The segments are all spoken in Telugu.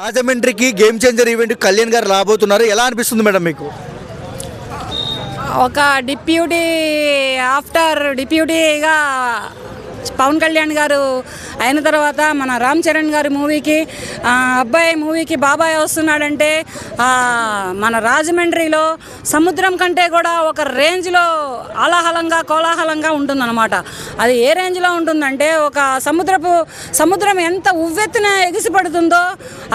రాజమండ్రికి గేమ్ చేంజర్ ఈవెంట్ కళ్యాణ్ గారు రాబోతున్నారు. ఎలా అనిపిస్తుంది మేడం మీకు? ఒక డిప్యూటీ ఆఫ్టర్ డిప్యూటీగా పవన్ కళ్యాణ్ గారు అయిన తర్వాత మన రామ్ చరణ్ గారి మూవీకి అబ్బాయి మూవీకి బాబాయ్ వస్తున్నాడంటే మన రాజమండ్రిలో సముద్రం కంటే కూడా ఒక రేంజ్లో ఆలాహలంగా కోలాహలంగా ఉంటుందన్నమాట. అది ఏ రేంజ్లో ఉంటుందంటే ఒక సముద్రపు సముద్రం ఎంత ఉవ్వెత్తున ఎగిసిపడుతుందో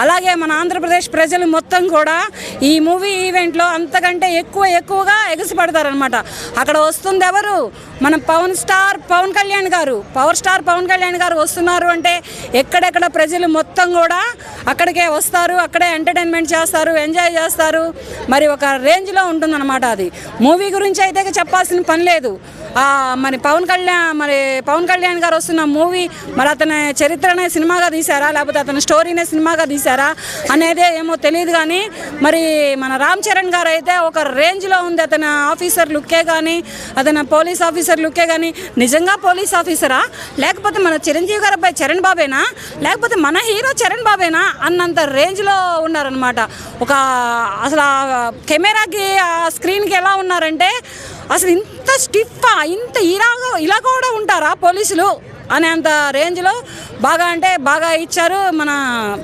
అలాగే మన ఆంధ్రప్రదేశ్ ప్రజలు మొత్తం కూడా ఈ మూవీ ఈవెంట్లో అంతకంటే ఎక్కువ ఎక్కువగా ఎగిసిపడతారనమాట అక్కడ వస్తుంది ఎవరు మన పవన్ స్టార్ పవన్ కళ్యాణ్ గారు. పవర్ స్టార్ పవన్ కళ్యాణ్ గారు వస్తున్నారు అంటే ఎక్కడెక్కడ ప్రజలు మొత్తం కూడా అక్కడికే వస్తారు అక్కడే ఎంటర్టైన్మెంట్ చేస్తారు ఎంజాయ్ చేస్తారు. మరి ఒక రేంజ్లో ఉంటుందన్నమాట అది. మూవీ గురించి అయితే చెప్పాల్సిన పని లేదు. మరి పవన్ కళ్యాణ్ మరి పవన్ కళ్యాణ్ గారు వస్తున్న మూవీ మరి అతని చరిత్రనే సినిమాగా తీశారా లేకపోతే అతని స్టోరీనే సినిమాగా తీశారా అనేదే ఏమో తెలియదు కానీ మరి మన రామ్ చరణ్ గారు అయితే ఒక రేంజ్లో ఉంది. అతని ఆఫీసర్ లుక్కే కానీ అతని పోలీస్ ఆఫీసర్ లుక్కే కానీ నిజంగా పోలీస్ ఆఫీసరా? లేకపోతే మన చిరంజీవి గారు అబ్బాయి చరణ్ బాబేనా? లేకపోతే మన హీరో చరణ్ బాబేనా? అన్నంత రేంజ్లో ఉన్నారనమాట ఒక అసలు ఆ కెమెరాకి ఆ స్క్రీన్కి ఎలా ఉన్నారంటే అసలు ఇంత స్టిఫ్ ఇంత ఇలాగా ఇలా కూడా ఉంటారా పోలీసులు? అనేంత రేంజ్లో బాగా అంటే బాగా ఇచ్చారు మన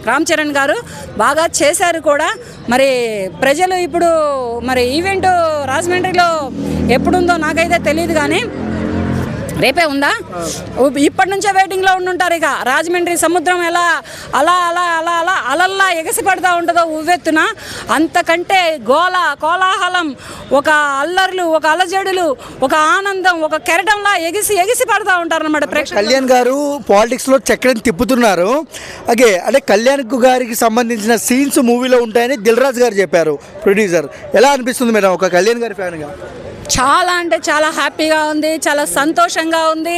రామ్ చరణ్ గారు. బాగా చేశారు కూడా. మరి ప్రజలు ఇప్పుడు మరి ఈవెంట్ రాజమండ్రిలో ఎప్పుడుందో నాకైతే తెలియదు కానీ రేపే ఉందా? ఇప్పటి నుంచే వెయిటింగ్లో ఉండుంటారు ఇక. రాజమండ్రి సముద్రం ఎలా అలా అలా అలా అలా అలల్లా ఎగసి పడుతూ ఉంటుందో ఉవ్వెత్తున అంతకంటే గోల కోలాహలం ఒక అల్లర్లు ఒక అలజడులు ఒక ఆనందం ఒక కెరటంలా ఎగిసి ఎగిసి పడుతూ ఉంటారు అనమాట కళ్యాణ్ గారు పాలిటిక్స్లో చక్రం తిప్పుతున్నారు. అగే అంటే కళ్యాణ్ గారికి సంబంధించిన సీన్స్ మూవీలో ఉంటాయని దిల్ రాజు గారు చెప్పారు. ప్రొడ్యూసర్ ఎలా అనిపిస్తుంది మేడం ఒక కళ్యాణ్ గారి ఫ్యాన్గా? చాలా అంటే చాలా హ్యాపీగా ఉంది చాలా సంతోషంగా ఉంది.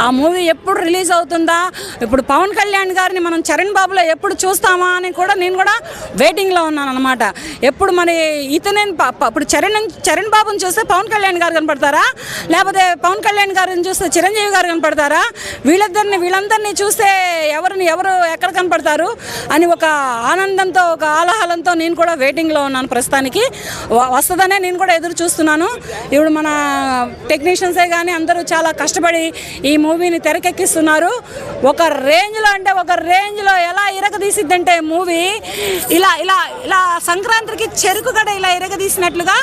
ఆ మూవీ ఎప్పుడు రిలీజ్ అవుతుందా? ఇప్పుడు పవన్ కళ్యాణ్ గారిని మనం చరణ్ బాబులో ఎప్పుడు చూస్తామా అని కూడా నేను కూడా వెయిటింగ్లో ఉన్నాను అనమాట ఎప్పుడు మరి ఇతనే ఇప్పుడు చరణ్ చరణ్ బాబుని చూస్తే పవన్ కళ్యాణ్ గారు కనపడతారా? లేకపోతే పవన్ కళ్యాణ్ గారిని చూస్తే చిరంజీవి గారు కనపడతారా? వీళ్ళిద్దరిని వీళ్ళందరినీ చూస్తే ఎవరిని ఎవరు ఎక్కడ కనపడతారు? అని ఒక ఆనందంతో ఒక ఆలాహలంతో నేను కూడా వెయిటింగ్లో ఉన్నాను ప్రస్తుతానికి. వస్తుందనే నేను కూడా ఎదురు చూస్తున్నాను. ఇప్పుడు మన టెక్నీషియన్సే కానీ అందరూ చాలా కష్టపడి ఈ మూవీని తెరకెక్కిస్తున్నారు. ఒక రేంజ్లో అంటే ఒక రేంజ్లో ఎలా ఇరగదీసిద్దంటే మూవీ ఇలా ఇలా ఇలా సంక్రాంతికి చెరుకు గడ ఇలా ఇరగదీసినట్లుగా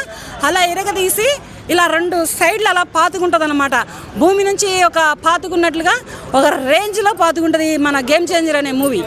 అలా ఇరగదీసి ఇలా రెండు సైడ్లు అలా పాతుకుంటుంది అనమాట భూమి నుంచి ఒక పాతుకున్నట్లుగా ఒక రేంజ్లో పాతుకుంటుంది మన గేమ్ చేంజర్ అనే మూవీ.